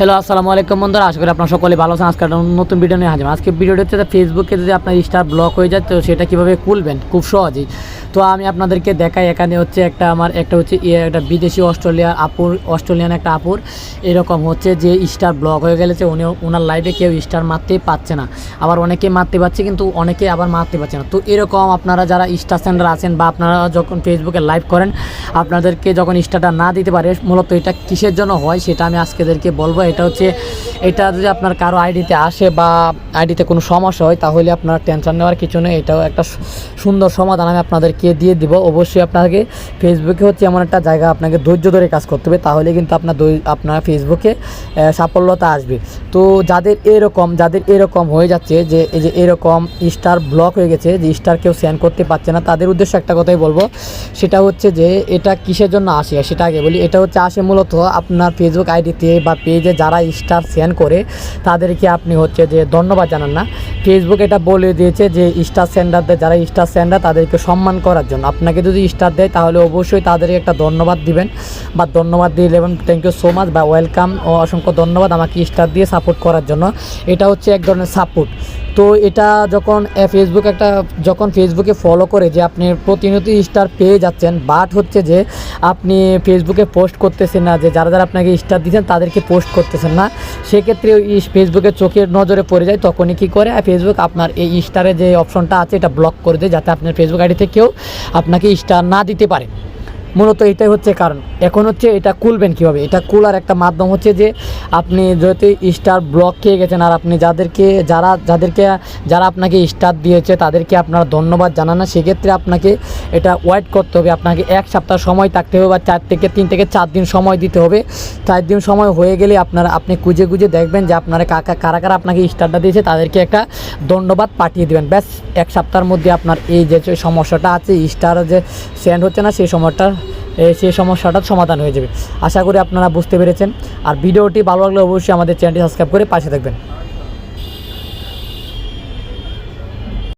Hello আসসালামু আলাইকুম বন্ধুরা, আশা করি আপনার সকলে ভালো আছেন। আজকে নতুন ভিডিও নিয়ে হাজির। আজকে ভিডিওটা হচ্ছে ফেসবুকে যদি আপনার স্টার ব্লক হয়ে যায়, তো সেটা কীভাবে খুলবেন? খুব সহজেই। তো আমি আপনাদেরকে দেখাই, এখানে হচ্ছে একটা আমার, একটা হচ্ছে ইয়ে একটা বিদেশি অস্ট্রেলিয়ার আপুর, অস্ট্রেলিয়ান একটা আপুর। এরকম হচ্ছে যে স্টার ব্লক হয়ে গেলেছে, উনি ওনার লাইভে কেউ স্টার মারতেই পারছে না। আবার অনেকে মারতে পারছে, কিন্তু অনেকে আবার মারতে পারছে না। তো এরকম আপনারা যারা স্টার সেন্টার আছেন বা আপনারা যখন ফেসবুকে লাইভ করেন, আপনাদেরকে যখন স্টারটা না দিতে পারে, মূলত এটা কিসের জন্য হয়, সেটা আমি আজকেদেরকে বলব। এটা হচ্ছে, এটা যদি আপনার কারও আইডিতে আসে বা আইডিতে কোনো সমস্যা হয়, তাহলে আপনার টেনশন নেওয়ার কিছু নেই। এটাও একটা সুন্দর সমাধান আমি আপনাদেরকে দিয়ে দিব। অবশ্যই আপনাকে ফেসবুকে হচ্ছে এমন একটা জায়গা আপনাকে ধৈর্য ধরে কাজ করতে হবে, তাহলে কিন্তু আপনার আপনার ফেসবুকে সাফল্যতা আসবে। তো যাদের এরকম যাদের এরকম হয়ে যাচ্ছে যে, এই যে এরকম স্টার ব্লক হয়ে গেছে, যে স্টার কেউ সেন্ড করতে পারছে না, তাদের উদ্দেশ্যে একটা কথাই বলব। সেটা হচ্ছে যে, এটা কিসের জন্য আসে? সেটা আগে বলি, এটা হচ্ছে আসে মূলত আপনার ফেসবুক আইডিতে বা পেজে যারা স্টার সেন্ড করে, তাদেরকে আপনি হচ্ছে যে ধন্যবাদ জানান না। ফেসবুক এটা বলে দিয়েছে যে স্টার সেন্ডারদের, যারা স্টার সেন্ডার তাদেরকে সম্মান করার জন্য। আপনাকে যদি স্টার দেয়, তাহলে অবশ্যই তাদেরকে একটা ধন্যবাদ দিবেন। বা ধন্যবাদ দিয়ে দেবেন থ্যাংক ইউ সো মাচ বা ওয়েলকাম ও অসংখ্য ধন্যবাদ আমাকে স্টার দিয়ে সাপোর্ট করার জন্য। এটা হচ্ছে এক ধরনের সাপোর্ট তো এটা যখন ফেসবুক একটা, যখন ফেসবুকে ফলো করে যে আপনি প্রতিনিয়ত স্টার পেয়ে যাচ্ছেন বাট হচ্ছে যে আপনি ফেসবুকে পোস্ট করতেছেন না, যে যারা যারা আপনাকে স্টার দিচ্ছেন তাদেরকে পোস্ট করতেছেন না, সেক্ষেত্রে ওই ফেসবুকের চোখের নজরে পড়ে যায়, তখনই কী করে ফেসবুক আপনার এই স্টারের যে অপশনটা আছে, এটা ব্লক করে দেয়, যাতে আপনার ফেসবুক আইডি থেকেও আপনাকে স্টার না দিতে পারে। মূলত এটাই হচ্ছে কারণ। এখন হচ্ছে এটা খুলবেন কীভাবে? এটা খোলার একটা মাধ্যম হচ্ছে যে, আপনি যদি স্টার ব্লক খেয়ে গেছেন আর আপনি যাদেরকে, যারা যাদেরকে, যারা আপনাকে স্টার দিয়েছে তাদেরকে আপনারা ধন্যবাদ জানান। না সেক্ষেত্রে আপনাকে এটা ওয়েট করতে হবে। আপনাকে এক সপ্তাহ সময় থাকতে হবে বা চার থেকে তিন থেকে চার দিন সময় দিতে হবে। চার দিন সময় হয়ে গেলে আপনারা, আপনি খুঁজে খুঁজে দেখবেন যে আপনারা কাকা কারা কারা আপনাকে স্টারটা দিয়েছে তাদেরকে একটা ধন্যবাদ পাঠিয়ে দেবেন। ব্যাস, এক সপ্তাহের মধ্যে আপনার এই যে সমস্যাটা আছে স্টার যে সেন্ড হচ্ছে না, সেই সময়টা সেই সমস্যাটার সমাধান হয়ে যাবে। আশা করি আপনারা বুঝতে পেরেছেন। আর ভিডিওটি ভালো লাগলে অবশ্যই আমাদের চ্যানেলটি সাবস্ক্রাইব করে পাশে থাকবেন।